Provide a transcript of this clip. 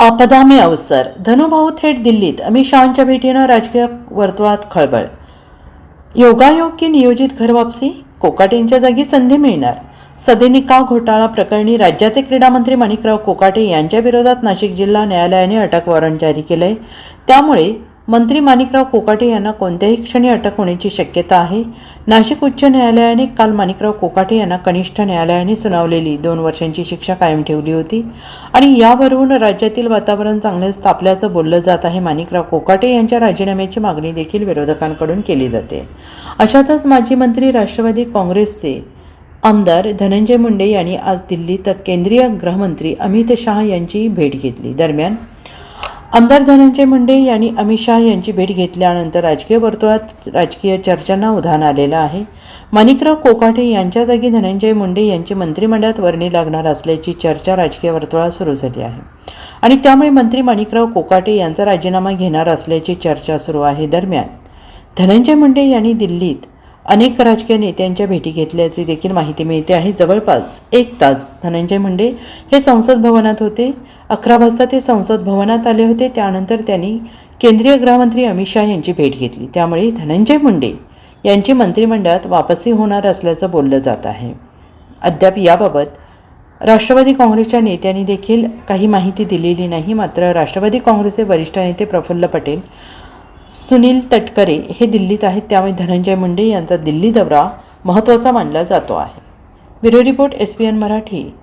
आपदा अवसर. धनुभाऊ थेट दिल्लीत. अमित शहांच्या भेटीनं राजकीय वर्तुळात खळबळ. योगायोग की नियोजित घरवापसी कोकाटेंच्या जागी संधी मिळणार. सदेनिका घोटाळा प्रकरणी राज्याचे क्रीडामंत्री माणिकराव कोकाटे यांच्या विरोधात नाशिक जिल्हा न्यायालयाने अटक वॉरंट जारी केलंय. त्यामुळे मंत्री माणिकराव कोकाटे यांना कोणत्याही क्षणी अटक होण्याची शक्यता आहे. नाशिक उच्च न्यायालयाने काल माणिकराव कोकाटे यांना कनिष्ठ न्यायालयाने सुनावलेली दोन वर्षांची शिक्षा कायम ठेवली होती आणि यावरून राज्यातील वातावरण चांगलेच तापल्याचं बोललं जात आहे. माणिकराव कोकाटे यांच्या राजीनाम्याची मागणी देखील विरोधकांकडून केली जाते. अशातच माजी मंत्री राष्ट्रवादी काँग्रेसचे आमदार धनंजय मुंडे यांनी आज दिल्लीत केंद्रीय गृहमंत्री अमित शहा यांची भेट घेतली. दरम्यान आमदार धनंजय मुंडे यांनी अमित शहा यांची भेट घेतल्यानंतर राजकीय वर्तुळात राजकीय चर्चांना उधाण आलेलं आहे. माणिकराव कोकाटे यांच्या जागी धनंजय मुंडे यांची मंत्रिमंडळात वर्णी लागणार असल्याची चर्चा राजकीय वर्तुळात सुरू झाली आहे. आणि त्यामुळे मंत्री माणिकराव कोकाटे यांचा राजीनामा घेणार असल्याची चर्चा सुरू आहे दरम्यान. धनंजय मुंडे यांनी दिल्लीत अनेक राजकीय नेत्यांच्या भेटी घेतल्याची देखील माहिती मिळते आहे जवळपास एक तास धनंजय मुंडे हे संसद भवनात होते. अकरा वाजता ते संसद भवनात आले होते. त्यानंतर त्यांनी केंद्रीय गृहमंत्री अमित शहा यांची भेट घेतली. त्यामुळे धनंजय मुंडे यांची मंत्रिमंडळात वापसी होणार असल्याचं बोललं जात आहे. अद्याप याबाबत राष्ट्रवादी काँग्रेसच्या नेत्यांनी देखील काही माहिती दिलेली नाही. मात्र राष्ट्रवादी काँग्रेसचे वरिष्ठ नेते प्रफुल्ल पटेल सुनील तटकरे हे दिल्लीत आहेत. त्यामुळे धनंजय मुंडे यांचा दिल्ली दौरा महत्त्वाचा मानला जातो आहे. Bureau report S P N Marathi.